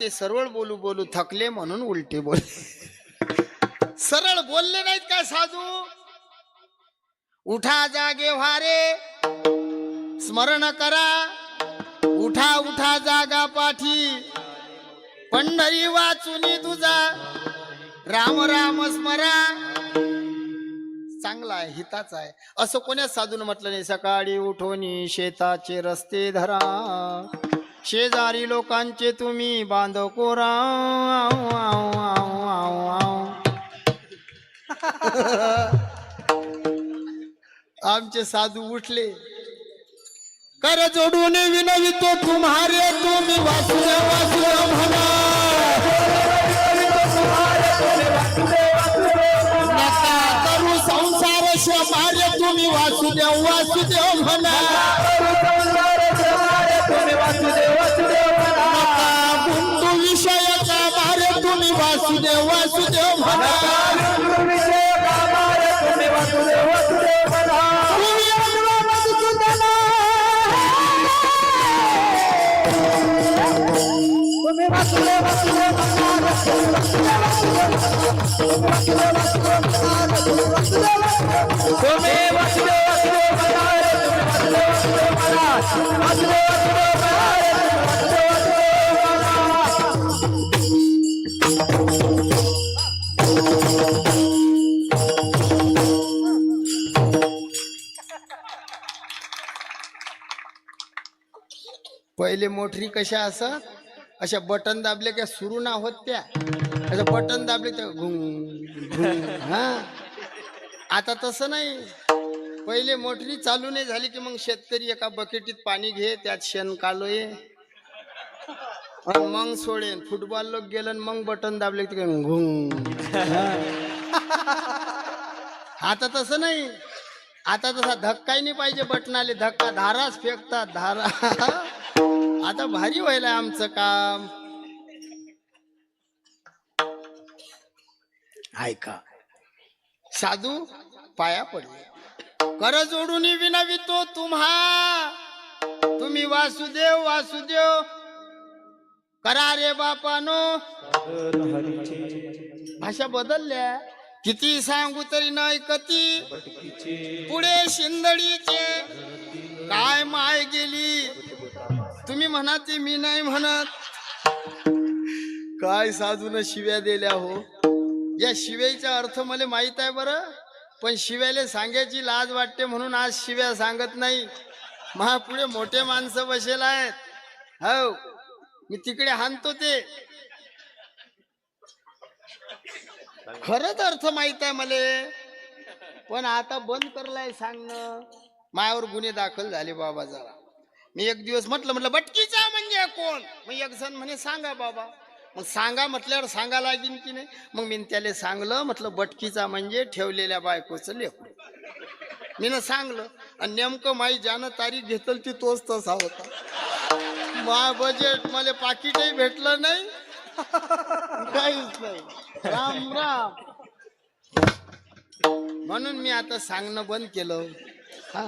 ते सरळ बोलू बोलू थकले म्हणून उलटे बोलले. सरळ बोलले नाहीत काय साधू? उठा जागे व्हारे स्मरण करा. उठा उठा जागा पाठी. पंढरी वाचुनी तुझा. राम राम स्मरा. चांगला आहे हिताचा आहे. असं कोण्याच साधून म्हटलं नाही सकाळी उठोनी शेताचे रस्ते धरा. शेजारी लोकांचे तुम्ही बांधव कोरा आमचे साधू उठले. कर जोडून विनवितो तुम्हारे तुम्ही वासुदेव वासुदेव म्हणा. नका करू संसार शमारे तुम्ही वासुदेव वासुदेव म्हणा. तुम्ही वासुदेव वासुदेव म्हणा तुम्ही पहिले मोटरी कशा असत अशा बटन दाबले का सुरू ना होत त्या. असं बटन दाबले तर घुंग हा? आता तसं नाही. पहिले मोटरी चालू नाही झाली की मग शेतकरी एका बकेटीत पाणी घे त्यात शेण कालोय. मग सोडेन. फुटबॉल लोक गेलं मग बटन दाबले की घुंग आता तसं नाही. आता तसा धक्काही नाही पाहिजे बटनाले. धक्का धाराच फेकतात धारा. आता भारी व्हायला आमचं काम. ऐका. साधू पाया पडले. कर जोडून विनवितो तुम्हा. तुम्ही वासुदेव वासुदेव. करा रे बापानो. भाषा बदलल्या. किती सांगू तरी नाही कती पुढे शिंदडीचे. काय माय गेली. तुम्ही म्हणा ते मी नाही म्हणत. काय साधून शिव्या दिल्या हो? या शिव्याचा अर्थ मला माहीत आहे बरं. पण शिव्याला सांगायची लाज वाटते म्हणून आज शिव्या सांगत नाही. महा पुढे मोठे माणसं बसेल आहेत. हो मी तिकडे हाणतो ते. खरंच अर्थ माहीत आहे मला. पण आता बंद करलाय सांगणं. मायावर गुन्हे दाखल झाले बाबा जरा. मी एक दिवस म्हटलं म्हटलं बटकीचा म्हणजे कोण? मग एक जण म्हणे सांगा बाबा. मग सांगा म्हटल्यावर सांगा लागेल की नाही? मग मी त्याला सांगलं म्हटलं बटकीचा म्हणजे ठेवलेल्या बायकोचं लेकरू. मी सांगलं आणि नेमकं माई ज्यानं तारीख घेतल ती तोच तसा होता. मा बजेट मला पाकिटही भेटलं नाही. काहीच नाही. राम राम. म्हणून मी आता सांगणं बंद केलं. हा.